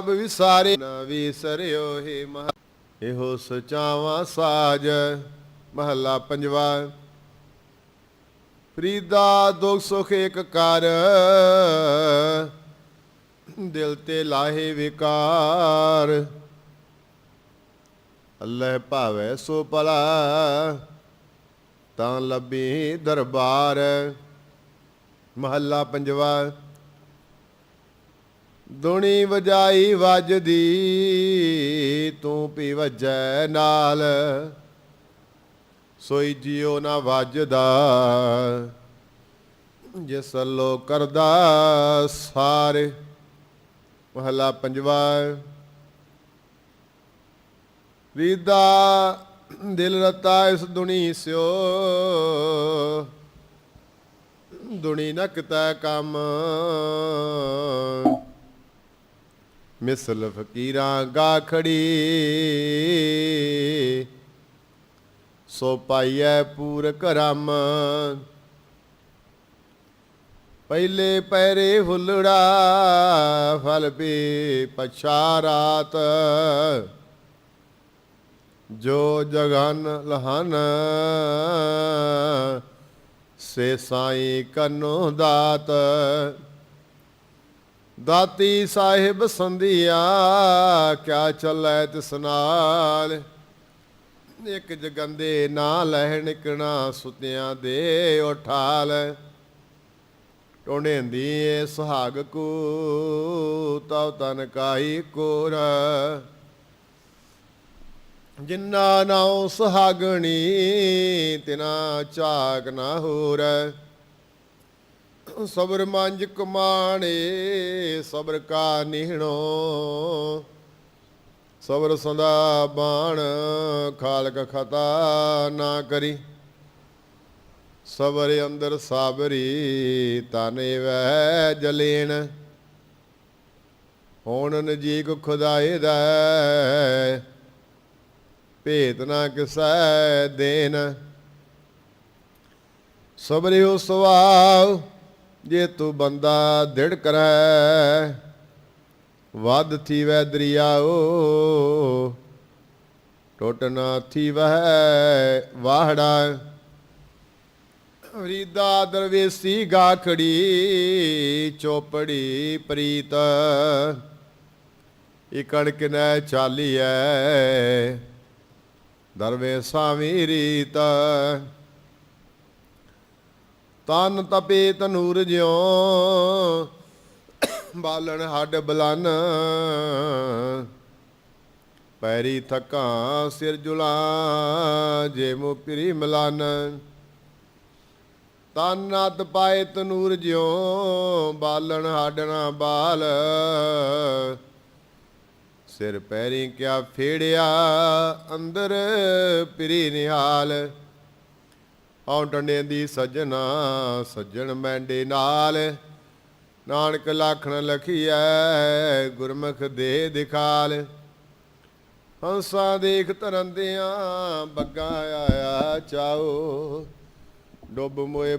ਪ੍ਰਭ ਵਿਸਾਰੇ ਨਾ ਵਿਸਰਿਓ ਹੀ ਮਹ ਇਹੋ ਸਚਾਵਾ ਸਾਜ ਮਹੱਲਾ ਪੰਜਵਾ। ਫਰੀਦਾ ਦੁਖ ਸੁਖ ਇੱਕ ਕਰ, ਦਿਲ ਤੇ ਲਾਹੇ ਵਿਕਾਰ। ਅੱਲਾਹ ਭਾਵੇ ਸੋ ਭਲਾ, ਤਾਂ ਲੱਭੀ ਦਰਬਾਰ। ਮਹੱਲਾ ਪੰਜਵਾ। ਦੁਣੀ ਵਜਾਈ ਵੱਜਦੀ, ਤੂੰ ਪੀ ਵਜੈ ਨਾਲ। ਸੋਈ ਜਿਉ ਨਾ ਵੱਜਦਾ ਜਿਸ ਲੋ ਕਰਦਾ ਸਾਰੇ। ਮਹਲਾ ਪੰਜਵਾ। ਰੀਦਾ ਦਿਲ ਰਤਾ ਇਸ ਦੁਨੀ ਸਿਓ। ਦੁਨੀ ਨਕਤਾ ਕੰਮ। ਮਿਸਲ ਫਕੀਰਾਂ ਗਾਖੜੀ ਸੋ ਪਾਈਐ ਪੂਰ ਕਰਮ ਪਹਿਲੇ ਪੈਰੇ ਹੁਲੜਾ, ਫਲ ਪੀ ਪਛਾ ਰਾਤ। ਜੋ ਜਗਨ ਲਹਨ, ਸੇ ਸਾਈ ਕਨੋ ਦਾਤ। ਦਾਤੀ ਸਾਹਿਬ ਸੰਧਿਆ, ਕਿਆ ਚੱਲੈ ਤਿਸ ਨਾਲ? ਇੱਕ ਜਗੰਦੇ ਨਾ ਲਹਿ ਨਿਕਣਾ ਸੁਤਿਆਂ ਦੇ ਉਠਾਲ। ਟੋਣੇਂਦੀ ਏ ਸੁਹਾਗ ਕੋ ਤਉ ਤਨ ਕਾਈ ਕੋਰ। ਜਿੰਨਾ ਨਾਉ ਸੁਹਾਗਣੀ, ਤਿਨਾ ਝਾਕ ਨਾ ਹੋਰ। ਸਬਰ ਮੰਜ ਕਮਾਣੇ, ਸਬਰ ਕਾ ਨਿਹਣੋ। ਸਬਰ ਸਦਾ ਬਾਣ, ਖਾਲਕ ਖਤਾ ਨਾ ਕਰੀ। ਸਬਰ ਅੰਦਰ ਸਾਬਰੀ, ਤਾਨੇ ਵੈ ਜਲੇਣ। ਹੁਣ ਨਜੀਕ ਖੁਦਾਏ ਦਾ ਭੇਤ ਨਾ ਕਿਸੈ ਦੇਨ ਸਬਰਿਓ ਸਵਾਉ ਜੇ ਤੂੰ ਬੰਦਾ ਦਿੜ ਕਰੈ, ਵੱਧ ਥੀਵੈ ਦਰਿਆਓ। ਟੁੱਟ ਨਾ ਥੀਵੈ ਵਾਹੜਾ। ਰੀਦਾ ਦਰਵੇਸੀ ਗਾਖੜੀ, ਚੋਪੜੀ ਪ੍ਰੀਤ। ਇਕੜ ਕਿਨੈ ਚਾਲੀਐ, ਦਰਵੇਸਾਂ ਵੀ ਰੀਤ। ਤਨ ਤਪੇ ਤਨੂਰ ਜਿਉ, ਬਾਲਣ ਹੱਡ ਬਲਨ। ਪੈਰੀ ਥਕਾਂ ਸਿਰ ਜੁਲਾ, ਜੇ ਮੋ ਪਿਰੀ ਮਲਨ। ਤਨ ਨਦ ਪਾਏ ਤਨੂਰ ਜਿਉ, ਬਾਲਣ ਹੱਡ ਬਾਲ। ਸਿਰ ਪੈਰੀ ਕਿਆ ਫੇੜਿਆ, ਅੰਦਰ ਪਿਰੀ ਨਿਹਾਲ। ਹਉ ਦੀ ਸੱਜਣਾ ਸੱਜਣ ਮੈਂਡੇ ਨਾਲ। ਨਾਨਕ ਲਾਖਣ ਲਖੀਐ, ਗੁਰਮੁਖ ਦੇ ਦਿਖਾਲ। ਹੰਸਾ ਦੇਖ ਤਰੰਦਿਆਂ ਬੱਗਾ ਆਇਆ ਚਾਓ। ਡੁੱਬ ਮੋਏ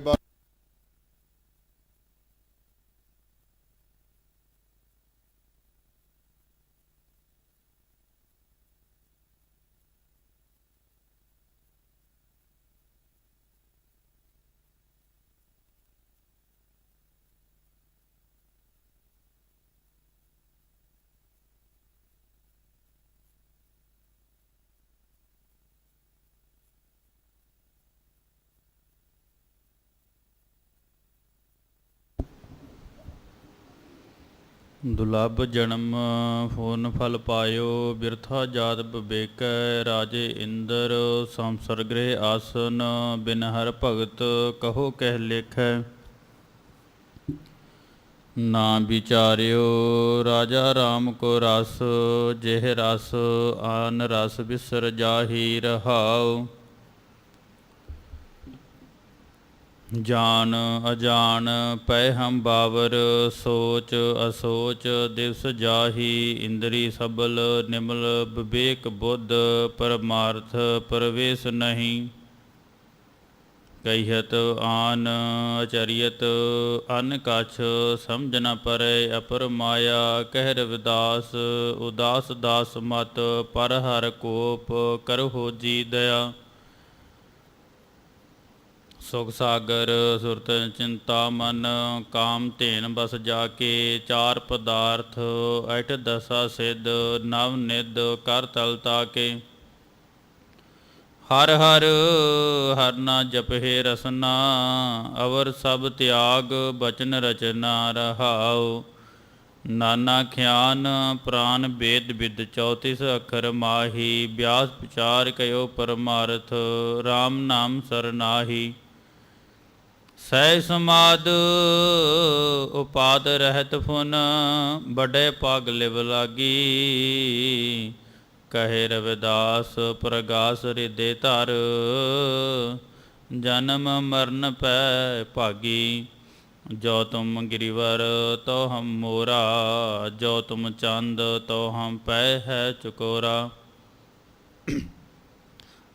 ਬਾ ਜਨਮ ਫੂਨ ਫਲ ਪਾਇਓ, ਬਿਰਥਾ ਜਾਤ ਬਿਬੇਕੈ ਰਾਜੇ ਇੰਦਰ, ਸੰਸਰ ਗ੍ਰਹਿ ਆਸਨ ਬਿਨ ਹਰ ਭਗਤ, ਕਹੋ ਕਹਿ ਲੇਖੈ। ਨਾ ਵਿਚਾਰਿਓ, ਰਾਜਾ RAM ਕੋ ਰਸ, ਜਿਹ ਰਸ, ਆਨ ਰਸ ਬਿਸਰ ਜਾਹੀ ਰਹਾਓ ਜਾਣ ਅਜਾਨ ਪੈ ਹਮ ਬਾਵਰ ਸੋਚ ਅਸੋਚ ਦਿਵਸ ਜਾਹੀ ਇੰਦਰੀ ਸਬਲ ਨਿਮਲ ਵਿਵੇਕ ਬੁੱਧ ਪਰਮਾਰਥ ਪਰਵੇਸ਼ ਨਹੀਂ। ਕਹੀਤ ਆਨ ਅਚਰੀਅਤ, ਅਨ ਕਛ ਸਮਝ ਨ ਪਰੇ ਅਪਰ ਮਾਇਆ ਕਹਿ ਰਵਿਦਾਸ ਉਦਾਸ ਦਾਸ ਮਤ, ਪਰ ਹਰ ਕੋਪ ਕਰਹੁ ਜੀ ਦਇਆ। ਸੁਖ ਸਾਗਰ, ਸੁਰਤ ਚਿੰਤਾ ਮਨ, ਕਾਮ ਧੇਨ ਬਸ ਜਾ ਕੇ ਚਾਰ ਪਦਾਰਥ ਅਠ ਦਸਾ ਸਿਧ, ਨਵ ਨਿਧ ਕਰ ਤਲ ਤਾਕੇ। ਹਰ ਹਰ ਹਰ ਨਾ ਜਪਹਿ ਰਸਨਾ, ਅਵਰ ਸਭ ਤਿਆਗ ਬਚਨ ਰਚਨਾ ਰਹਾਉ। ਨਾਨਾ ਖਿਆਨ, ਪ੍ਰਾਨ ਵੇਦ ਵਿਦ 34 ਅਖਰ ਮਾਹੀ, ਬਿਆਸ ਵਿਚਾਰ ਕਯੋ ਪਰਮਾਰਥ RAM ਨਾਮ ਸਰਨਾਹੀ ਸਹਿ ਸਮਾਦ ਉਪਾਦ ਰਹਿਤ ਫੁਨ ਬੜੇ ਪਗ ਲਿਵ ਲਾਗੀ। ਕਹੇ ਰਵਿਦਾਸ, ਪ੍ਰਗਾਸ ਰਿਦੇ ਧਰ, ਜਨਮ ਮਰਨ ਪੈ ਭਾਗੀ। ਜੋ ਤੁਮ ਗਿਰਿਵਰ ਤੋ ਹਮ ਮੋਰਾ। ਜੋ ਤੁਮ ਚੰਦ ਤੋ ਹਮ ਪੈ ਹੈ ਚੁਕੋਰਾ।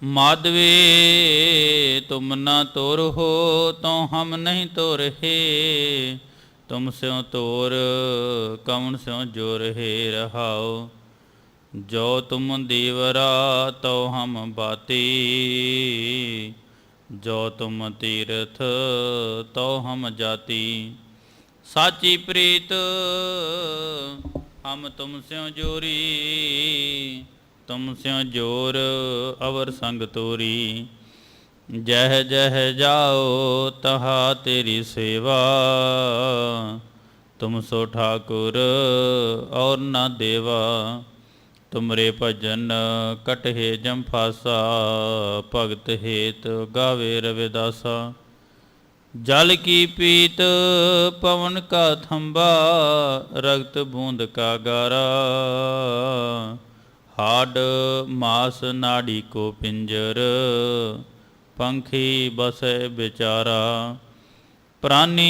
माधवी तुम न तोर हो तो हम नहीं तोर हे तुम स्यों तोर कौन स्यों जोर हे रहाओ जो तुम दीवरा तो हम बाती जो तुम तीर्थ तो हम जाती साची प्रीत हम तुम स्यों जोरी ਤੁਮ ਸਿਉ ਜੋਰ ਅਵਰ ਸੰਗ ਤੋਰੀ। ਜਹ ਜਹ ਜਾਓ ਤਹਾ ਤੇਰੀ ਸੇਵਾ। ਤੁਮ ਸੋ ਠਾਕੁਰ ਔਰ ਨਾ ਦੇਵਾ। ਤੁਮਰੇ ਭਜਨ ਕਟਹਿ ਜਮ ਫਾਸਾ। ਭਗਤ ਹੇਤ ਗਾਵੇ ਰਵਿਦਾਸਾ ਜਲ ਕੀ ਪੀਤ ਪਵਨ ਕਾ ਥੰਬਾ। ਰਗਤ ਬੂੰਦ ਕਾ ਗਾਰਾ। ਹਾਡ ਮਾਸ ਨਾੜੀ ਕੋ ਪਿੰਜਰ, ਪੰਖੀ ਬਸੈ ਵਿਚਾਰਾ। ਪ੍ਰਾਨੀ,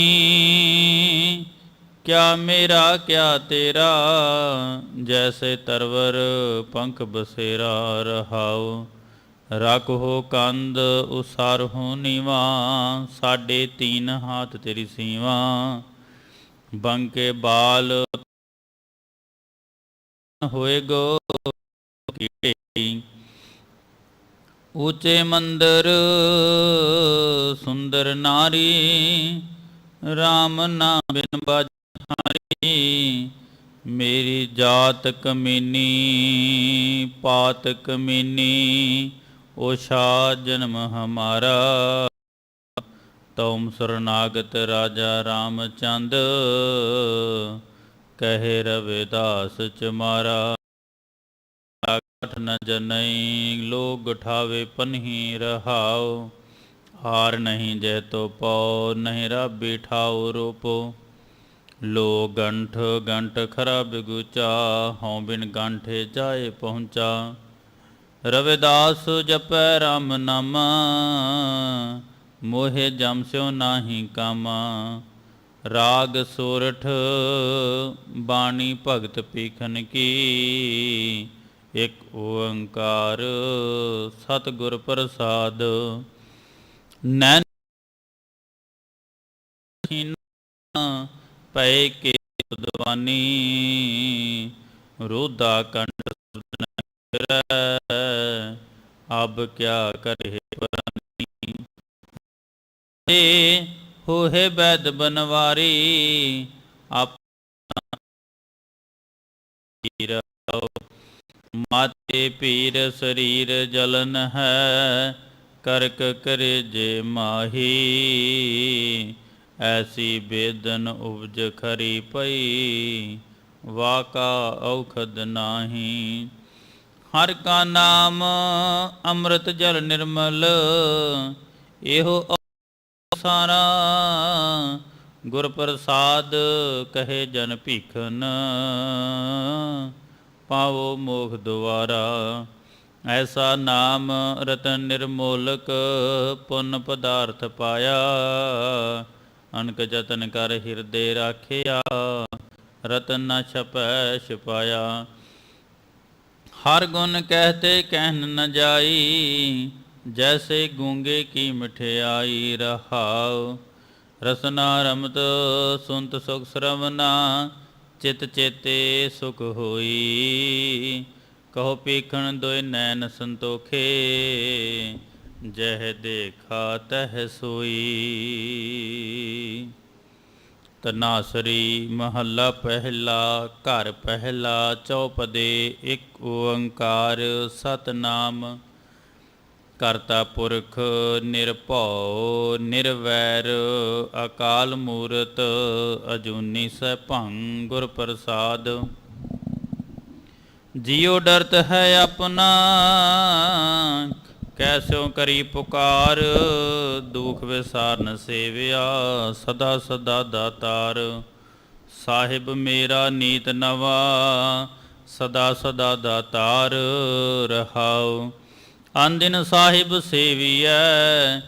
ਕਿਆ ਮੇਰਾ, ਕਿਆ ਤੇਰਾ? ਜੈਸੇ ਤਰਵਰ ਪੰਖ ਬਸੇਰਾ ਰਹਾਉ। ਰੱਖੋ ਕੰਦ ਉਸਾਰਹੁ ਨੀਵਾ। ਸਾਡੇ ਤੀਨ ਹਾਥ ਤੇਰੀ ਸੀਵਾ। ਬੰਕੇ ਬਾਲ ਹੋਏ ਗੋ ਕੀੜੇ ਊਚੇ ਮੰਦਰ, ਸੁੰਦਰ ਨਾਰੀ RAM ਨਾਮ ਬਿਨ ਬਾਝਾਰੀ ਮੇਰੀ ਜਾਤ ਕਮੀਨੀ, ਪਾਤ ਕਮੀਨੀ, ਓਸ਼ਾ ਜਨਮ ਹਮਾਰਾ। ਤਉਮ ਸਰਨਾਗਤ ਰਾਜਾ ਰਾਮਚੰਦ, ਕਹੇ ਰਵਿਦਾਸ ਚਮਾਰਾ। ਕਠ ਨ ਜਨਈ ਲੋਗ ਠਾਵੇ ਪਨਹੀ ਰਹਾਉ ਹਾਰ ਨਹੀਂ ਜੈ ਤੋ ਪਉ ਨਹੀਂ ਰੱਬੀ ਠਾਉ ਰੂਪੋ ਲੋ ਗੰਠ ਗੰਟ ਖਰਾ ਬਿਗੁਚਾ ਹਉ ਬਿਨ ਗੰਠੇ ਜਾਏ ਪਹੁੰਚਾ ਰਵਿਦਾਸ ਜਪੈ RAM ਨਾਮ ਮੋਹਿ ਜਮ ਸਿਓ ਨਾਹੀ ਕਾਮਾ ਰਾਗ ਸੋਰਠ ਬਾਣੀ ਭਗਤ ਪੀਖਨ ਕੀ ਇਕ ਓੰਕਾਰ ਸਤਿਗੁਰ ਪ੍ਰਸਾਦ, ਨੈਣ ਪੈ ਕੇ ਦਵਾਨੀ ਰੋਦਾ ਕੰਡ ਸੁਨੈ ਅਬ ਕਿਆ ਕਰੇ ਪਰਾਨੀ? ਏ ਹੋਏ ਬੈਦ ਬਨਵਾਰੀ ਆਪ ਮਾਤੇ ਪੀਰ ਸਰੀਰ ਜਲਨ ਹੈ, ਕਰਕ ਕਰੇ ਜੇ ਮਾਹੀ। ਐਸੀ ਬੇਦਨ ਉਪਜ ਖਰੀ ਪਈ, ਵਾਕਾ ਔਖਦ ਨਾਹੀ। ਹਰ ਕਾ ਨਾਮ ਅੰਮ੍ਰਿਤ ਜਲ ਨਿਰਮਲ, ਇਹੋ ਸਾਰਾ ਗੁਰ ਪ੍ਰਸਾਦ ਕਹੇ ਜਨ ਭੀਖਨ। ਪਾਵੋ ਮੋਖ ਦੁਆਰਾ। ਐਸਾ ਨਾਮ ਰਤਨ ਨਿਰਮੋਲਕ ਪੁੰਨ ਪਦਾਰਥ ਪਾਇਆ। ਅਨਕ ਜਤਨ ਕਰ ਹਿਰਦੇ ਰਾਖਿਆ। ਰਤਨ ਨਾ ਛਪੈ ਛਪਾਇਆ। ਹਰ ਗੁਣ ਕਹਤੇ ਕਹਿਨ ਨ ਜਾਈ। ਜੈਸੇ ਗੂੰਗੇ ਕੀ ਮਠਿਆਈ ਰਹਾਉ। ਰਸਨਾ ਰਮਤ ਸੁਨਤ ਸੁਖ ਸਰਵਨਾ। ਚਿਤ ਚੇਤੇ ਸੁਖ ਹੋਈ। ਕਹੋ ਪੀਖਣ ਦੋਇ ਨੈਣ ਸੰਤੋਖੇ, ਜਹ ਦੇਖਾ ਤਹ ਸੋਈ। ਤਨਾਸਰੀ ਮਹੱਲਾ ਪਹਿਲਾ, ਘਰ ਪਹਿਲਾ, ਚੌਪਦੇ ਇੱਕ ਓੰਕਾਰ, ਸਤਨਾਮ ਕਰਤਾ ਪੁਰਖ ਨਿਰਭਉ, ਨਿਰਵੈਰ, ਅਕਾਲ ਮੂਰਤ, ਅਜੂਨੀ ਸੈਭੰ ਗੁਰ ਪ੍ਰਸਾਦ। ਜਿਉ ਡਰਤ ਹੈ ਆਪਣਾ ਕੈਸਿਓ ਕਰੀ ਪੁਕਾਰ, ਦੁਖ ਵਿਸਾਰਨ ਸੇਵਿਆ ਸਦਾ ਸਦਾ ਦਾਤਾਰ ਸਾਹਿਬ ਮੇਰਾ ਨੀਤ ਨਵਾ, ਸਦਾ ਸਦਾ ਦਾਤਾਰ ਰਹਾਉ। ਅੰਦਿਨ ਸਾਹਿਬ ਸੇਵੀਐ,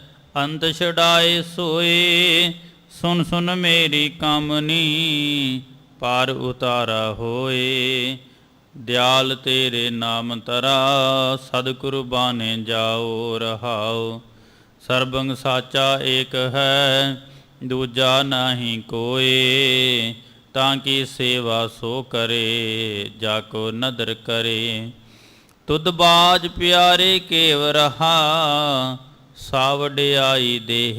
ਅੰਤ ਛਡਾਏ ਸੋਏ, ਸੁਨ ਸੁਨ ਮੇਰੀ ਕਾਮਨੀ, ਪਾਰ ਉਤਾਰਾ ਹੋਏ। ਦਿਆਲ ਤੇਰੇ ਨਾਮ ਤਰਾ ਸਦ ਕੁਰਬਾਨੇ ਜਾਓ ਰਹਾਓ। ਸਰਬੰਗ ਸਾਚਾ ਏਕ ਹੈ, ਦੂਜਾ ਨਹੀਂ ਕੋਏ। ਤਾਂ ਕੀ ਸੇਵਾ ਸੋ ਕਰੇ, ਜਾ ਕੋ ਨਦਰ ਕਰੇ। ਤੁਧ ਬਾਜ ਪਿਆਰੇ ਕੇਵ ਰਹਾ ਸਾਵੜਿਆਈ ਦੇਹ,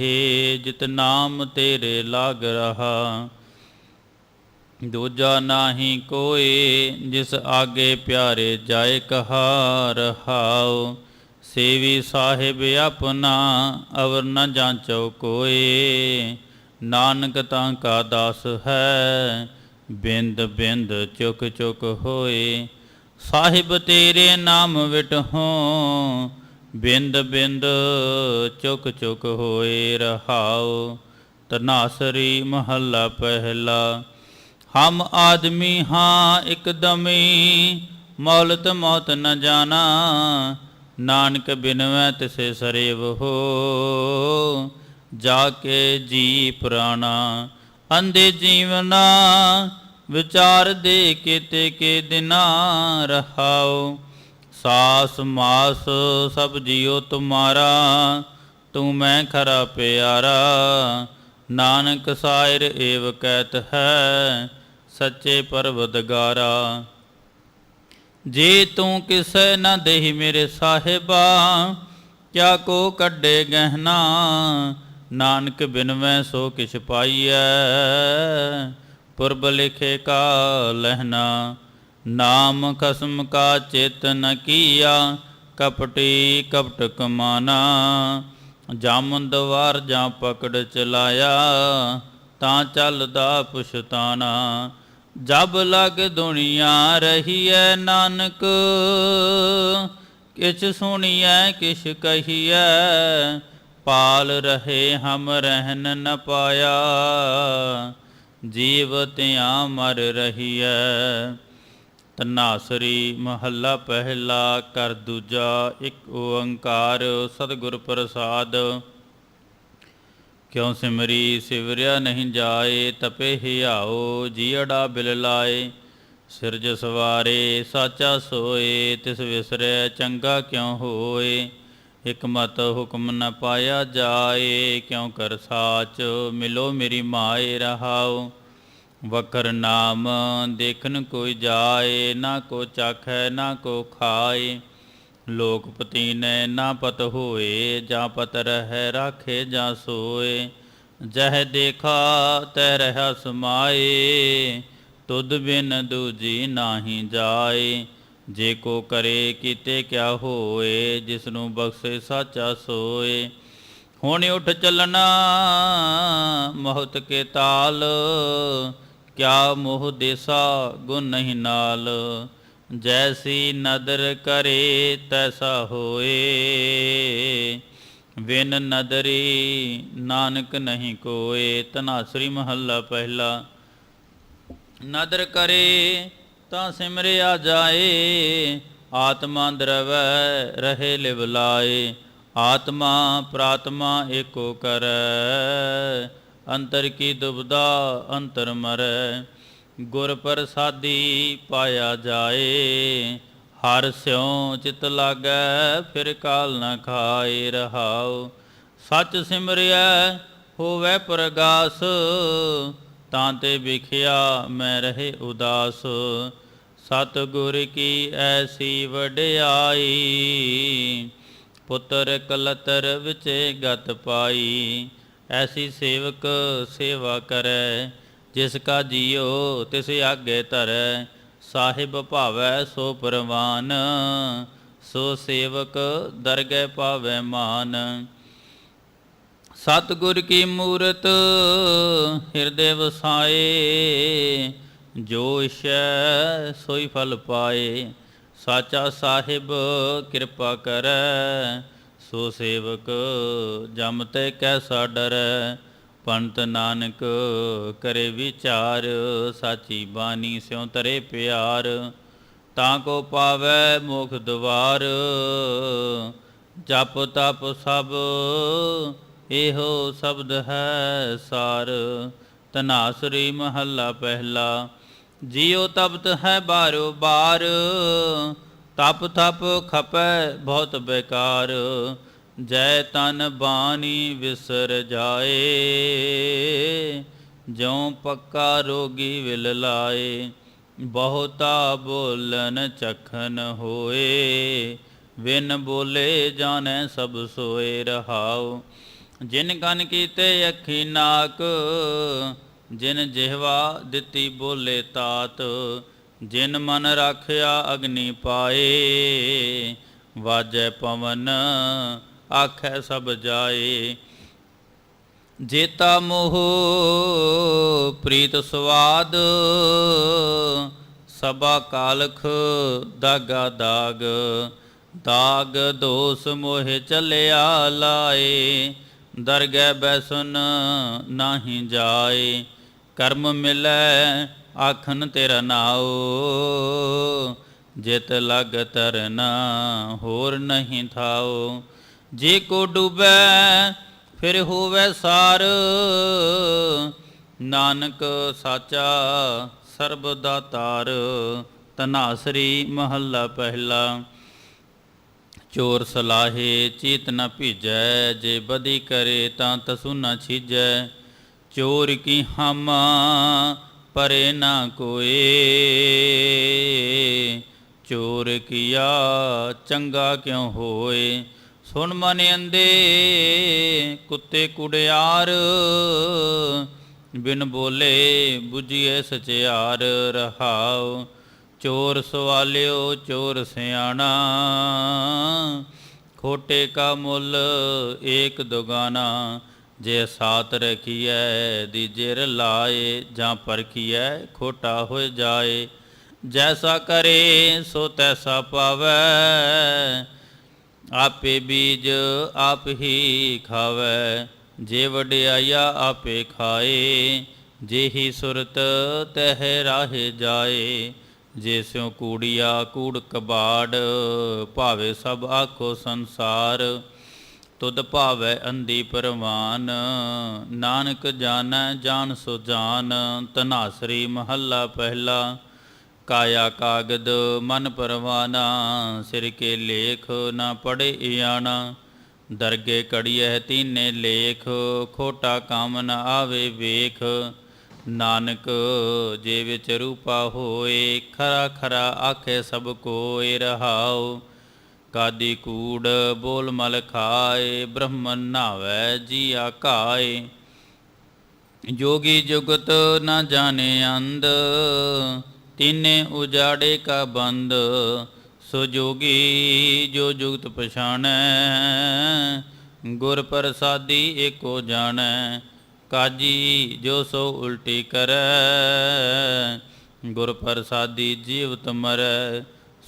ਜਿਤ ਨਾਮ ਤੇਰੇ ਲਾਗ ਰਹਾ। ਦੂਜਾ ਨਾਹੀ ਕੋਏ, ਜਿਸ ਆਗੇ ਪਿਆਰੇ ਜਾਏ ਕਹਾ ਰਹਾਉ ਸੇਵੀ ਸਾਹਿਬ ਆਪਣਾ, ਅਵਰ ਨ ਜਾਂਚੋ ਕੋਏ। ਨਾਨਕ ਤਾਂ ਕਾ ਦਾਸ ਹੈ, ਬਿੰਦ ਬਿੰਦ ਚੁਕ ਚੁਕ ਹੋਏ। ਸਾਹਿਬ ਤੇਰੇ ਨਾਮ ਵਿਟਹੋ ਬਿੰਦ ਬਿੰਦ ਚੁਕ ਚੁਕ ਹੋਏ ਰਹਾਉ ਤਨਾਸਰੀ ਮਹੱਲਾ ਪਹਿਲਾ। ਹਮ ਆਦਮੀ ਹਾਂ ਇਕਦਮੀ ਮੌਲਤ ਮੌਤ ਨ ਜਾਣਾ, ਨਾਨਕ ਬਿਨਵੈ ਤਿਸੇ ਸਰੇਵ ਹੋ। ਜਾ ਕੇ ਜੀ ਪ੍ਰਾਣਾ ਅੰਦੇ ਜੀਵਨਾ ਵਿਚਾਰ ਦੇ ਕੇਤੇ ਕੇ ਦਿਨਾ ਰਹਾਉ ਸਾਸ ਮਾਸ ਸਭ ਜੀਉ ਤੁਮਾਰਾ, ਤੂੰ ਮੈਂ ਖਰਾ ਪਿਆਰਾ। ਨਾਨਕ ਸਾਇਰ ਏਵ ਕਹਿਤ ਹੈ, ਸੱਚੇ ਪਰਵਦਗਾਰਾ। ਜੇ ਤੂੰ ਕਿਸੈ ਨਾ ਦੇਹੀ ਮੇਰੇ ਸਾਹਿਬਾ, ਕਿਆ ਕੋ ਕੱਢੇ ਗਹਿਣਾ। ਨਾਨਕ ਬਿਨ ਮੈਂ ਸੋ ਕਿਛ ਪਾਈਐ। ਪੁਰਬ ਲਿਖੇ ਕਾ ਲਹਿਨਾ ਨਾਮ ਖਸਮ ਕਾ ਚਿਤ ਨ ਕੀਆ, ਕਪਟੀ ਕਪਟ ਕਮਾਨਾ ਜਾਮਨ ਦਵਾਰ ਜਾਂ ਪਕੜ ਚਲਾਇਆ, ਤਾਂ ਚੱਲਦਾ ਪੁਸ਼ਤਾਨਾ। ਜਬ ਲਗ ਦੁਨੀਆ ਰਹੀਐ ਨਾਨਕ, ਕਿਛ ਸੁਣੀਐ, ਕਿਛ ਕਹੀਐ, ਪਾਲ ਰਹੇ ਹਮ ਰਹਿਨ ਨ ਪਾਇਆ। ਜੀਵ ਤਿਆ ਮਰ ਰਹੀਐ ਤਨਾਸਰੀ ਮਹੱਲਾ ਪਹਿਲਾ ਕਰ ਦੂਜਾ, ਇੱਕ ਓੰਕਾਰ ਸਤਿਗੁਰ ਪ੍ਰਸਾਦ। ਕਿਉ ਸਿਮਰੀ ਸਿਵਰਿਆ ਨਹੀਂ ਜਾਏ, ਤਪੇ ਹਿਆਓ ਜੀੜਾ ਬਿਲ ਲਾਏ। ਸਿਰਜ ਸਵਾਰੇ, ਸਾਚਾ ਸੋਏ, ਤਿਸ ਵਿਸਰੈ ਚੰਗਾ ਕਿਉ ਹੋਏ? ਇਕ ਮਤ ਹੁਕਮ ਨ ਪਾਇਆ ਜਾਏ, ਕਿਉ ਕਰ ਸਾਚ? ਮਿਲੋ ਮੇਰੀ ਮਾਏ ਰਹਾਓ ਵਕਰ ਨਾਮ ਦੇਖਨ ਕੋਈ ਜਾਏ, ਨਾ ਕੋ ਚਾਖੈ, ਨਾ ਕੋ ਖਾਏ। ਲੋਕਪਤੀ ਨੇ ਨਾ ਪਤ ਹੋਏ, ਜਾਂ ਪਤ ਰਹਿ ਰਾਖੇ ਜਾਂ ਸੋਏ। ਜਹ ਦੇਖਾ ਤੈ ਰਹਾ ਸਮਾਏ, ਤੁਧ ਬਿਨ ਦੂਜੀ ਨਾਹੀ ਜਾਏ। ਜੇ ਕੋ ਕਰੇ ਕੀਤੇ ਕਿਆ ਹੋਏ ਜਿਸ ਨੂੰ ਬਖਸ਼ੇ ਸਾਚਾ ਸੋਏ। ਹੁਣ ਉਠ ਚੱਲਣਾ, ਮਹਤ ਕੇ ਤਾਲ। ਕਿਆ ਮੋਹ ਦੇਸਾ, ਗੁਣ ਨਹੀਂ ਨਾਲ। ਜੈਸੀ ਨਦਰ ਕਰੇ, ਤੈਸਾ ਹੋਏ। ਵਿਨ ਨਦਰੀ ਨਾਨਕ ਨਹੀਂ ਕੋਏ। ਤਨਾਸਰੀ ਮਹੱਲਾ ਪਹਿਲਾ। ਨਦਰ ਕਰੇ ਤਾਂ ਸਿਮਰਿਆ ਜਾਏ, ਆਤਮਾ ਦਰਵੈ ਰਹੇ ਲਿਵ ਲਾਏ, ਆਤਮਾ ਪ੍ਰਾਤਮਾ ਏਕੋ ਕਰੈ, ਅੰਤਰ ਕੀ ਦੁਬਦਾ ਅੰਤਰ ਮਰੈ, ਗੁਰ ਪ੍ਰਸਾਦੀ ਪਾਇਆ ਜਾਏ, ਹਰ ਸਿਉ ਚਿਤ ਲਾਗੈ, ਫਿਰ ਕਾਲ ਨ ਖਾਏ ਰਹਾਉ, ਸੱਚ ਸਿਮਰਿਐ, ਹੋਵੇ ਪ੍ਰਗਾਸ, ਤਾਂ ਤੇ ਵਿਖਿਆ ਮੈਂ ਰਹੇ ਉਦਾਸ ਸਤਗੁਰ ਕੀ ਐਸੀ ਵਡਿਆਈ? ਪੁੱਤਰ ਕਲਤਰ ਵਿੱਚ ਗਤ ਪਾਈ, ਐਸੀ ਸੇਵਕ ਸੇਵਾ ਕਰੈ, ਜਿਸ ਕਾ ਜੀਉ ਤਿਸ ਆਗੇ ਧਰੈ। ਸਾਹਿਬ ਭਾਵੈ ਸੋ ਪ੍ਰਵਾਨ, ਸੋ ਸੇਵਕ ਦਰਗਹਿ ਪਾਵੈ ਮਾਨ। ਸਤਿਗੁਰ ਕੀ ਮੂਰਤ ਹਿਰਦੇ ਵਸਾਏ ਜੋ ਇਸ਼ੈ ਸੋਈ ਫਲ ਪਾਏ, ਸਾਚਾ ਸਾਹਿਬ ਕਿਰਪਾ ਕਰੈ। ਸੋ ਸੇਵਕ ਜਮ ਤੇ ਕੈਸਾ ਡਰੈ ਪੰਤ ਨਾਨਕ ਕਰੇ ਵਿਚਾਰ। ਸਾਚੀ ਬਾਣੀ ਸਿਉ ਤਰੇ ਪਿਆਰ, ਤਾਂ ਕੋ ਪਾਵੈ ਮੁਖ ਦਵਾਰ। ਜਪ ਤਪ ਸਭ ਇਹੋ ਸ਼ਬਦ ਹੈ ਸਾਰ। ਤਨਾਸਰੀ ਮਹੱਲਾ ਪਹਿਲਾ ਜਿਉ ਤਪਤ ਹੈ ਬਾਰੋ ਬਾਰ, ਤਪ ਤਪ ਖਪੈ ਬਹੁਤ ਬੇਕਾਰ, ਜੈ ਤਨ ਬਾਣੀ ਵਿਸਰ ਜਾਏ, ਜਿਉ ਪੱਕਾ ਰੋਗੀ ਵਿਲ ਲਾਏ, ਬਹੁਤਾ ਬੋਲਨ ਚਖਨ ਹੋਏ ਵਿਨ ਬੋਲੇ ਜਾਣੈ ਸਭ ਸੋਏ ਰਹਾਉ, ਜਿਨ ਕਨ ਕੀਤੇ ਅੱਖੀ ਨਾਕ ਜਿਨ ਜਿਹਵਾ ਦਿੱਤੀ ਬੋਲੇ ਤਾਤ, ਜਿਨ ਮਨ ਰਾਖਿਆ ਅਗਨੀ ਪਾਏ, ਵਾਜੈ ਪਵਨ, ਆਖੈ ਸਭ ਜਾਏ। ਜੇਤਾ ਮੋਹ, ਪ੍ਰੀਤ ਸਵਾਦ, ਸਭਾ ਕਾਲਖ ਦਾਗਾ ਦਾਗ ਦਾਗ ਦੋਸ ਮੋਹਿ ਚਲਿਆ ਲਾਏ, ਦਰਗਹਿ ਬੈਸਨ ਨਾਹੀ ਜਾਏ। ਕਰਮ ਮਿਲੈ ਆਖਨ ਤੇਰਾ ਨਾਉ। ਜਿਤ ਲਗ ਤਰਨਾ ਹੋਰ ਨਹੀਂ ਥਾਉ। ਜੇ ਕੋ ਡੁਬੈ, ਫਿਰ ਹੋਵੇ ਸਾਰ। ਨਾਨਕ ਸਾਚਾ ਸਰਬ ਦਾਤਾਰ ਤਨਾਸਰੀ ਮਹੱਲਾ ਪਹਿਲਾ। ਚੋਰ ਸਲਾਹੇ ਚੀਤ ਨ ਭੀਜੈ, ਜੇ ਬਦੀ ਕਰੇ ਤਾਂ ਤਸੁ ਨ ਛੀਜੈ। ਚੋਰ ਕੀ ਹਮ ਪਰੇ ਨਾ ਕੋਏ। ਚੋਰ ਕੀਆ ਚੰਗਾ ਕਿਉ ਹੋਏ? ਸੁਣ ਮਨ ਅੰਦੇ ਕੁੱਤੇ ਕੁੜਿਆਰ। ਬਿਨ ਬੋਲੇ 부ਜੀਏ ਸਚਿਆਰ ਰਹਾਉ। ਚੋਰ ਸਵਾਲਿਓ ਚੋਰ ਸਿਆਣਾ। ਖੋਟੇ ਕਾ ਮੁੱਲ ਏਕ ਦੁਗਾਨਾ। ਜੇ ਸਾਤ ਰਖੀਐ, ਦੀਜੇਰ ਲਾਏ ਜਾਂ ਪਰਖੀਐ, ਖੋਟਾ ਹੋ ਜਾਏ। ਜੈਸਾ ਕਰੇ, ਸੋ ਤੈਸਾ ਪਾਵੈ। ਆਪੇ ਬੀਜ ਆਪ ਹੀ ਖਾਵੈ। ਜੇ ਵਡਿਆਈਆ ਆਪੇ ਖਾਏ ਜਿਹੀ ਸੁਰਤ ਤਹਿ ਰਾਹੇ ਜਾਏ। ਜੇ ਸਿਉ ਕੂੜੀਆ ਕੂੜ ਕਬਾੜ, ਭਾਵੇ ਸਭ ਆਖੋ ਸੰਸਾਰ। ਤੁਧ ਭਾਵੈ ਅੰਧੀ ਪਰਵਾਨ, ਨਾਨਕ ਜਾਣੈ ਜਾਣ ਸੋ ਜਾਨ ਤਨਾਸਰੀ ਮਹੱਲਾ ਪਹਿਲਾ। ਕਾਇਆ ਕਾਗਦ ਮਨ ਪਰਵਾਨਾ, ਸਿਰ ਕੇ ਲੇਖ ਨਾ ਪੜੇ ਇਆਣਾ। ਦਰਗੇ ਕੜੀਐ ਤੀਨੇ ਲੇਖ, ਖੋਟਾ ਕੰਮ ਨ ਆਵੇ ਵੇਖ। ਨਾਨਕ ਜੇ ਵਿੱਚ ਰੂਪਾ ਹੋਏ, ਖਰਾ ਖਰਾ ਆਖੇ ਸਭ ਕੋਇ ਰਹਾਉ। ਕਾਦੀ ਕੂੜ ਬੋਲ ਮਲ ਖਾਏ, ਬ੍ਰਹਮਨ ਨਾਵੈ ਜੀ ਆਕਾਏ ਜੋਗੀ ਜੁਗਤ ਨਾ ਜਾਣੇ ਅੰਧ, ਤਿਨੇ ਉਜਾੜੇ ਕਾ ਬੰਦ। ਸੋ ਜੋਗੀ ਜੋ ਜੁਗਤ ਪਛਾਣੈ, ਗੁਰ ਪ੍ਰਸਾਦੀ ਏਕੋ ਜਾਣੈ। ਕਾਜੀ ਜੋ ਸੋ ਉਲਟੀ ਕਰੈ, ਗੁਰ ਪ੍ਰਸਾਦੀ ਜੀਵਤ ਮਰੈ।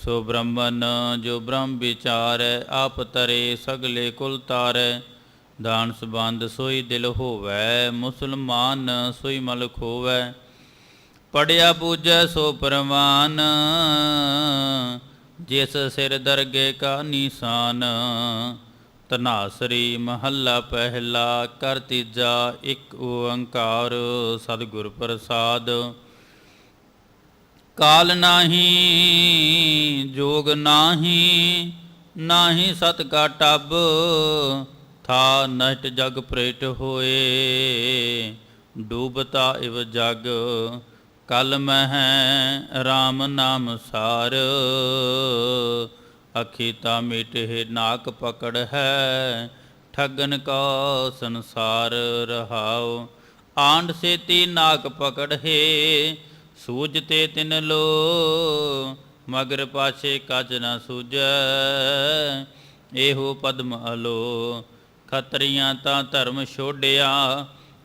ਸੋ ਬ੍ਰਹਮਨ ਜੋ ਬ੍ਰਹਮ ਵਿਚਾਰੈ, ਆਪ ਤਰੇ ਸਗਲੇ ਕੁਲ ਤਾਰੈ। ਦਾਨ ਸਬੰਧ ਸੋਈ ਦਿਲ ਹੋਵੈ, ਮੁਸਲਮਾਨ ਸੋਈ ਮਲ ਖੋਵੈ। ਪੜਿਆ ਪੂਜੈ ਸੋ ਪਰਵਾਨ, ਜਿਸ ਸਿਰ ਦਰਗੇ ਕਾ ਨਿਸ਼ਾਨ। ਤਨਾਸਰੀ ਮਹੱਲਾ ਪਹਿਲਾ, ਕਰ ਤੀਜਾ, ਇੱਕ ਓੰਕਾਰ, ਸਤਿਗੁਰ ਪ੍ਰਸਾਦ। ਕਾਲ ਨਾਹੀ, ਜੋਗ ਜੋਗ ਨਾਹੀ ਨਾਹੀ ਸਤ ਕਾ ਟੱਬ, ਥਾ ਨਸ਼ਟ ਜਗ ਪ੍ਰੇਟ ਹੋਏ। ਡੂਬਤਾ ਇਵ ਜਗ, ਕਲ ਮਹਿ RAM ਨਾਮ ਸਾਰ। ਅਖੀ ਤਾ ਮਿਟੇ ਨਾਕ ਪਕੜ ਹੈ, ਠਗਨ ਕਾ ਸੰਸਾਰ ਰਹਾਉ। ਆਂਡ ਸੇਤੀ ਨਾਕ ਪਕੜ ਹੈ ਸੂਝ ਤੇ ਤਿਨ ਲੋ, ਮਗਰ ਪਾਛੇ ਕਜ ਨਾ ਸੂਝੈ ਇਹੋ ਪਦਮ ਅਲੋ, ਖਤਰੀਆਂ ਤਾਂ ਧਰਮ ਛੋੜਿਆ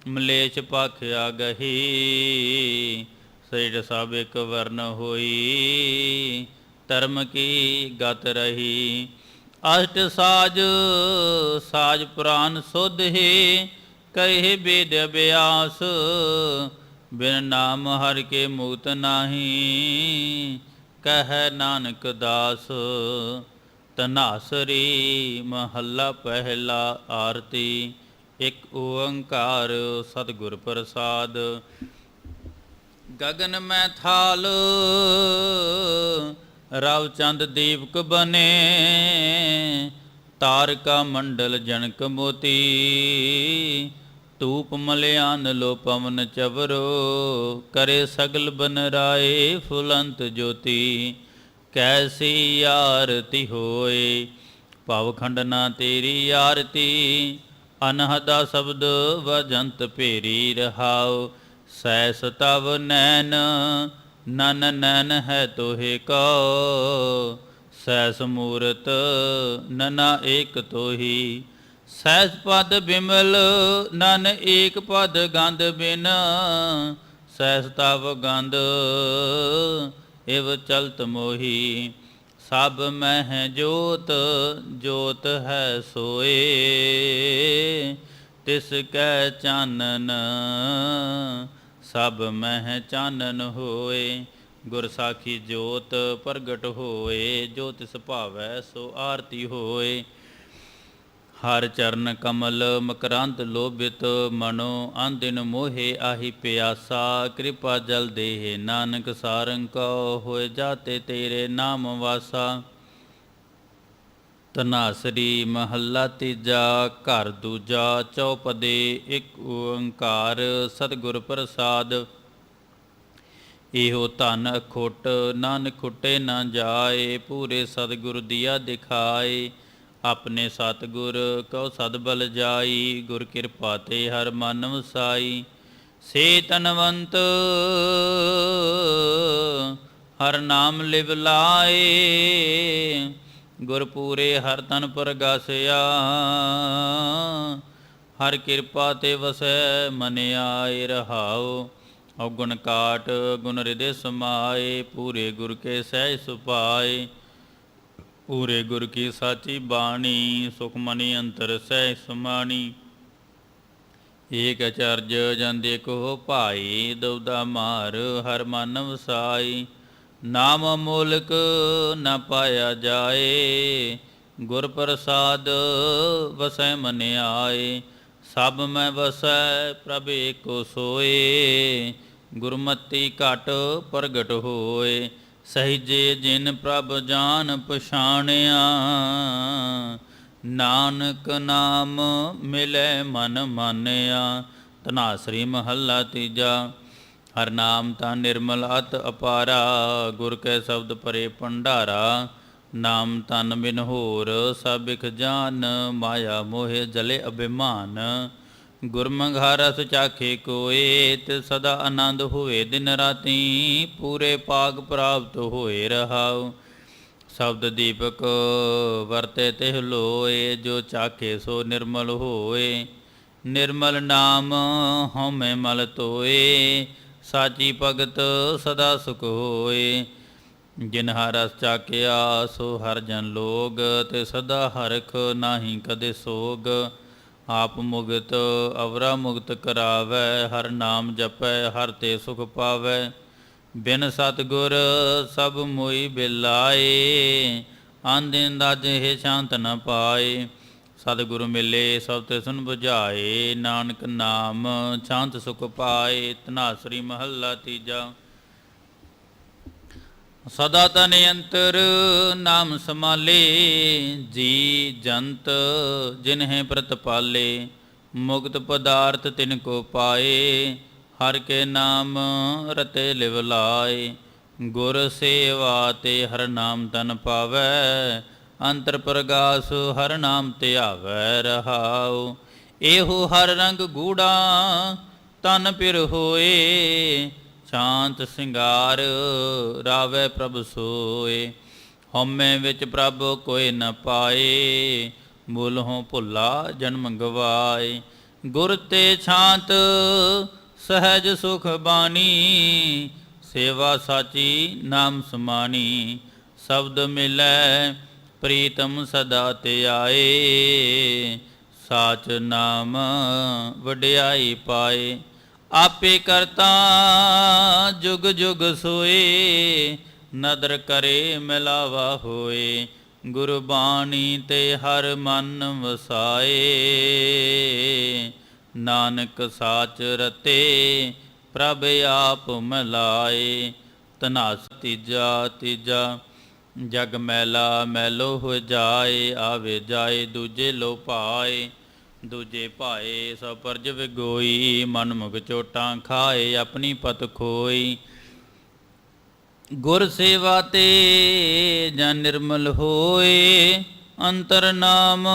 ਮਲੇਸ਼ ਪਾਖਿਆ ਗਹੀ। ਸੇੜ ਸਭ ਇੱਕ ਵਰਨ ਹੋਈ, ਧਰਮ ਕੀ ਗਤ ਰਹੀ। ਅਸ਼ਟ ਸਾਜ ਸਾਜ ਪੁਰਾਨ ਸੁਧ ਹੈ ਕਹੇ ਬੇਦ ਅਭਿਆਸ ਬਿਨ ਨਾਮ ਹਰ ਕੇ ਮੁਕਤ ਨਾਹੀ, ਕਹੈ ਨਾਨਕ ਦਾਸ। ਤਨਾਸਰੀ ਮਹੱਲਾ ਪਹਿਲਾ ਆਰਤੀ, ਇੱਕ ਓੰਕਾਰ ਸਤਿਗੁਰ ਪ੍ਰਸਾਦ। ਗਗਨ ਮੈਂ ਥਾਲ, ਰਵ ਚੰਦ ਦੀਪਕ ਬਨੇ, ਤਾਰਕਾ ਮੰਡਲ ਜਨਕ ਮੋਤੀ। ਤੂਪ ਮਲਿਆਨ ਲੋ ਪਵਨ ਚਵਰੋ, ਕਰੇ ਸਗਲ ਬਨ ਰਾਏ ਫੁਲੰਤ ਜੋਤੀ। ਕੈਸੀ ਆਰਤੀ ਹੋਏ, ਭਵ ਖੰਡਨਾ ਤੇਰੀ ਆਰਤੀ। ਅਨਹਦਾ ਸ਼ਬਦ ਵਜੰਤ ਭੇਰੀ ਰਹਾਉ, ਸੈਸ ਤਵ ਨੈਣ, ਨਨ ਨੈਣ ਹੈ ਤੋਹੇ ਕੋ ਸੈਸ ਮੂਰਤ ਨਨਾ ਏਕ ਤੋਹੀ ਸਹਿਜ ਪਦ ਬਿਮਲ, ਨਨ ਏਕ ਪਦ ਗੰਧ ਬਿਨ। ਸਹਿਜ ਤਵ ਗੰਧ, ਇਵ ਚਲਤ ਮੋਹੀ। ਸਭ ਮਹਿ ਜੋਤ ਜੋਤ ਹੈ ਸੋਏ। ਤਿਸ ਕੈ ਚਾਨਨ, ਸਭ ਮਹਿ ਚਾਨਨ ਹੋਏ। ਗੁਰ ਸਾਖੀ ਜੋਤ ਪ੍ਰਗਟ ਹੋਏ, ਜੋ ਤਿਸ ਭਾਵੈ ਸੋ ਆਰਤੀ ਹੋਏ। ਹਰ ਚਰਨ ਕਮਲ ਮਕਰੰਦ ਲੋਭਿਤ ਮਨੋ ਅੰਦਿਨ ਮੋਹੇ ਆਹੀ ਪਿਆਸਾ, ਕਿਰਪਾ ਜਲ ਦੇਹ ਨਾਨਕ ਸਾਰੰ ਕੋ ਹੋਏ ਜਾਤੇ ਤੇਰੇ ਨਾਮ ਵਾਸਾ। ਤਨਾਸਰੀ ਮਹੱਲਾ ਤੀਜਾ, ਘਰ ਦੂਜਾ, ਚੌਪਦੇ ਇੱਕ ਓੰਕਾਰ, ਸਤਿਗੁਰ ਪ੍ਰਸਾਦ। ਇਹੋ ਧਨ ਅਖੁੱਟ, ਨਾਨਕ ਖੁੱਟੇ ਨਾ ਜਾਏ, ਪੂਰੇ ਸਤਿਗੁਰ ਦੀਆ ਦਿਖਾਏ। ਆਪਣੇ ਸਤਿਗੁਰ, ਕਉ ਸਦਬਲ ਜਾਈ, ਗੁਰ ਕਿਰਪਾ ਤੇ ਹਰ ਮਨ ਵਸਾਈ। ਸੇ ਤਨਵੰਤ, ਹਰ ਨਾਮ ਲਿਵ ਲਾਏ। ਗੁਰ ਪੂਰੇ ਹਰ ਤਨ ਪ੍ਰਗਾਸਿਆ। ਹਰ ਕਿਰਪਾ ਤੇ ਵਸੈ ਮਨ ਆਏ ਰਹਾਉ। ਔਗੁਣ ਕਾਟ, ਗੁਣ ਹਿਰਦੇ ਸਮਾਏ। ਪੂਰੇ ਗੁਰ ਕੇ ਸਹਿ ਸੁਪਾਏ ਉਰੇ ਗੁਰ ਕੀ ਸਾਚੀ ਬਾਣੀ ਸੁਖਮਨੀ ਅੰਤਰ ਸਹਿ ਸਮਾਣੀ। ਏਕ ਅਚਰਜ ਜਾਂਦੇ ਕੋ ਭਾਈ ਦੁਬਦਾ ਮਾਰ ਹਰ ਮਨ ਵਸਾਈ। ਨਾਮ ਮੂਲਕ ਨ ਪਾਇਆ ਜਾਏ, ਗੁਰ ਪ੍ਰਸਾਦ ਵਸੈ ਮਨ ਆਏ। ਸਭ ਮੈਂ ਵਸੈ, ਪ੍ਰਭ ਏਕੋ ਸੋਏ। ਗੁਰਮਤੀ ਘਟ ਪ੍ਰਗਟ ਹੋਏ। ਸਹਿਜੇ ਜਿਨ ਪ੍ਰਭ ਜਾਨ ਪਛਾਣਿਆ, ਨਾਨਕ ਨਾਮ ਮਿਲੇ ਮਨ ਮਾਨਿਆ। ਧਨਾਸਰੀ ਮਹੱਲਾ ਤੀਜਾ, ਹਰ ਨਾਮ ਤਾਂ ਨਿਰਮਲ ਅਤ ਅਪਾਰਾ, ਗੁਰ ਕੈ ਸ਼ਬਦ ਪਰੇ ਭੰਡਾਰਾ। ਨਾਮ ਤਨ ਬਿਨ ਹੋਰ ਸਭਿਖ ਜਾਨ, ਮਾਇਆ ਮੋਹਿ ਜਲੇ ਅਭਿਮਾਨ। ਗੁਰਮੰਘਾ ਰਸ ਚਾਖੇ ਕੋਏ ਤੇ ਸਦਾ ਆਨੰਦ ਹੋਏ, ਦਿਨ ਰਾਤੀ ਪੂਰੇ ਪਾਗ ਪ੍ਰਾਪਤ ਹੋਏ ਰਹਾਉ। ਸ਼ਬਦ ਦੀਪਕ ਵਰਤੇ ਤਿਹ ਲੋਏ, ਜੋ ਚਾਖੇ ਸੋ ਨਿਰਮਲ ਹੋਏ। ਨਿਰਮਲ ਨਾਮ ਹਉਮੈ ਮਲ ਤੋਏ, ਸਾਚੀ ਭਗਤ ਸਦਾ ਸੁਖ ਹੋਏ। ਜਿਨ ਹਰਸ ਰਸ ਚਾਕਿਆ ਸੋ ਹਰ ਜਨ ਲੋਗ ਤੇ ਸਦਾ ਹਰਖ ਨਾਹੀ ਕਦੇ ਸੋਗ। ਆਪ ਮੁਗਤ, ਅਵਰਾ ਮੁਗਤ ਕਰਾਵੈ, ਹਰ ਨਾਮ ਜਪੈ, ਹਰ ਤੇ ਸੁਖ ਪਾਵੈ। ਬਿਨ ਸਤਗੁਰ ਸਭ ਮੋਈ ਬਿਲਾਏ ਆਂਦਿਨ ਦਜ ਹੈ ਸ਼ਾਂਤ ਨ ਪਾਏ। ਸਤਿਗੁਰੂ ਮਿਲੇ ਸਭ ਤੇ ਸੁਨ 부ਝਾਏ ਨਾਨਕ ਨਾਮ ਸ਼ਾਂਤ ਸੁਖ ਪਾਏ। ਤਨਾਸਰੀ ਮਹੱਲਾ ਤੀਜਾ। ਸਦਾ ਤਨ ਅੰਤਰ ਨਾਮ ਸਮਾਲੇ ਜੀ ਜੰਤ ਜਿਨਹਿ ਪ੍ਰਤਪਾਲੇ ਮੁਕਤ ਪਦਾਰਥ ਤਿਨ ਕੋ ਪਾਏ, ਹਰ ਕੇ ਨਾਮ ਰਤੇ ਲਿਵ ਲਾਏ। ਗੁਰ ਸੇਵਾ ਤੇ ਹਰ ਨਾਮ ਤਨ ਪਾਵੈ, ਅੰਤਰ ਪ੍ਰਗਾਸ ਹਰ ਨਾਮ ਤੇ ਆਵੈ ਰਹਾਉ। ਇਹੋ ਹਰ ਰੰਗ ਗੂੜਾ ਤਨ ਪਿਰ ਹੋਏ ਸ਼ਾਂਤ ਸਿੰਗਾਰ ਰਾਵੇ ਪ੍ਰਭ ਸੋਏ। ਹਉਮੈ ਵਿੱਚ ਪ੍ਰਭ ਕੋਈ ਨ ਪਾਏ। ਮੂਲਹੋਂ ਭੁੱਲਾ ਜਨਮ ਗਵਾਏ। ਗੁਰ ਤੇ ਸ਼ਾਂਤ ਸਹਿਜ ਸੁਖ ਬਾਣੀ। ਸੇਵਾ ਸਾਚੀ ਨਾਮ ਸਮਾਣੀ। ਸ਼ਬਦ ਮਿਲੈ, ਪ੍ਰੀਤਮ ਸਦਾ ਤੇ ਆਏ। ਸਾਚ ਨਾਮ ਵਡਿਆਈ ਪਾਏ। ਆਪੇ ਕਰਤਾ ਜੁਗ ਜੁਗ ਸੋਏ, ਨਦਰ ਕਰੇ ਮਿਲਾਵਾ ਹੋਏ, ਗੁਰਬਾਣੀ ਤੇ ਹਰ ਮਨ ਵਸਾਏ। ਨਾਨਕ ਸਾਚ ਰਤੇ, ਪ੍ਰਭ ਆਪ ਮਲਾਏ ਤਨਾਸ ਤੀਜਾ ਤੀਜਾ, ਜਗ ਮੈਲਾ ਮੈਲੋ ਹੋ ਜਾਏ, ਆਵੇ ਜਾਏ ਦੂਜੇ ਲੋ ਪਾਏ। ਦੂਜੇ ਭਾਏ ਸਭ ਪਰਜ ਵਿਗੋਈ, ਮਨ ਮੁਖ ਚੋਟਾਂ ਖਾਏ, ਆਪਣੀ ਪਤ ਖੋਈ। ਗੁਰ ਸੇਵਾ ਤੇ ਜਨ ਨਿਰਮਲ ਹੋਏ, ਅੰਤਰ ਨਾਮ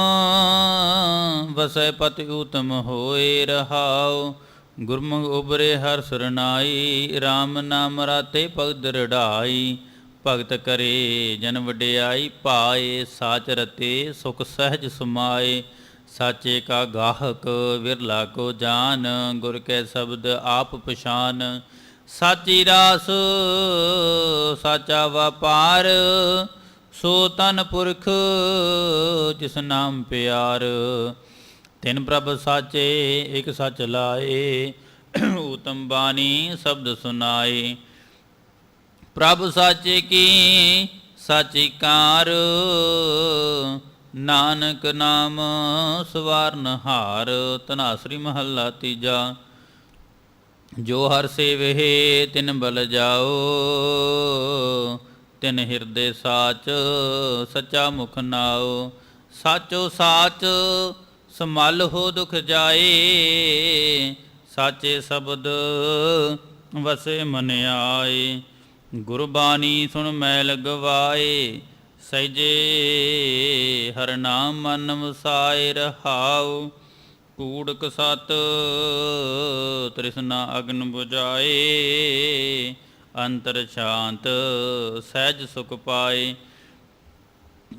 ਵਸੈ ਪਤਿ ਉਤਮ ਹੋਏ, ਰਹਾਉ। ਗੁਰਮੁਖ ਉਬਰੇ ਹਰ ਸਰਨਾਈ RAM ਨਾਮ ਰਾਤੇ ਭਗਤ ਦ੍ਰਿੜਾਈ ਭਗਤ ਕਰੇ ਜਨ ਵਡਿਆਈ, ਪਾਏ, ਸਾਚ ਰਤੇ, ਸੁਖ ਸਹਿਜ ਸਮਾਏ। ਸਾਚੇ ਕਾ ਗਾਹਕ ਵਿਰਲਾ ਕੋ ਜਾਨ, ਗੁਰ ਕੈ ਸ਼ਬਦ ਆਪ ਪਛਾਨ। ਸਾਚੀ ਰਾਸ ਸਾਚਾ ਵਪਾਰ, ਸੋ ਤਨ ਪੁਰਖ ਜਿਸ ਨਾਮ ਪਿਆਰ। ਤਿਨ ਪ੍ਰਭ ਸਾਚੇ, ਇਕ ਸਚ ਲਾਏ ਉਤਮ ਬਾਣੀ ਸ਼ਬਦ ਸੁਨਾਏ। ਪ੍ਰਭ ਸਾਚੇ ਕੀ ਸਾਚੀ ਕਾਰ ਨਾਨਕ ਨਾਮ ਸਵਾਰਨ ਹਾਰ ਤਨਾਸਰੀ ਮਹੱਲਾ ਤੀਜਾ। ਜੋ ਹਰ ਸੇਵਹਿ ਤਿਨ ਬਲ ਜਾਓ। ਤਿਨ ਹਿਰਦੇ ਸਾਚ ਸੱਚਾ ਮੁਖ ਨਾਓ। ਸਾਚੋ ਸਾਚ, ਸਮਲ ਹੋ ਦੁਖ ਜਾਏ। ਸਾਚੇ ਸ਼ਬਦ ਵਸੇ ਮਨ ਆਏ। ਗੁਰਬਾਣੀ ਸੁਣ ਮੈਲ ਲਗਵਾਏ ਸਹਿਜੇ ਹਰ ਨਾਮ ਮਨ ਵਸਾਏ ਰਹਾਉ ਕੂੜਕ ਸਤ ਤ੍ਰਿਸ਼ਨਾ ਅਗਨ 부ਜਾਏ ਅੰਤਰ ਸ਼ਾਂਤ ਸਹਿਜ ਸੁਖ ਪਾਏ।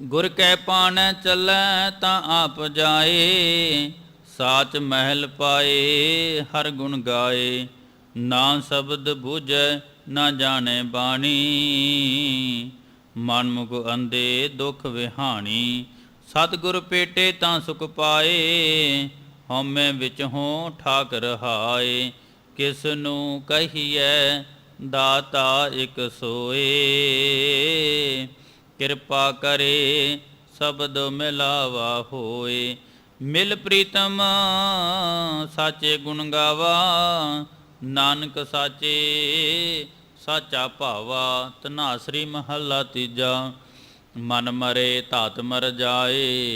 ਗੁਰ ਕੈ ਪਾਣ ਚੱਲੈ ਤਾਂ ਆਪ ਜਾਏ, ਸਾਚ ਮਹਿਲ ਪਾਏ ਹਰ ਗੁਣ ਗਾਏ। ਨਾ ਸ਼ਬਦ ਬੁਝੈ ਨਾ ਜਾਣੈ ਬਾਣੀ ਮਨ ਮੁਖ ਅੰਦੇ ਦੁਖ ਵਿਹਾਣੀ। ਸਤਿਗੁਰ ਪੇਟੇ ਤਾਂ ਸੁਖ ਪਾਏ, ਹਉਮੈ ਵਿੱਚ ਹੋਂ ਠਾਕ ਰਹਾਏ ਕਿਸ ਨੂੰ ਕਹੀਐ, ਦਾਤਾ ਇਕ ਸੋਏ। ਕਿਰਪਾ ਕਰੇ, ਸ਼ਬਦ ਮਿਲਾਵਾ ਹੋਏ। ਮਿਲ ਪ੍ਰੀਤਮ, ਸਾਚੇ ਗੁਣ ਗਾਵਾ। ਨਾਨਕ ਸਾਚੇ ਸਾਚਾ ਭਾਵਾ ਤਨਾਸਰੀ ਮਹੱਲਾ ਤੀਜਾ ਮਨ ਮਰੇ ਧਾਤ ਮਰ ਜਾਏ।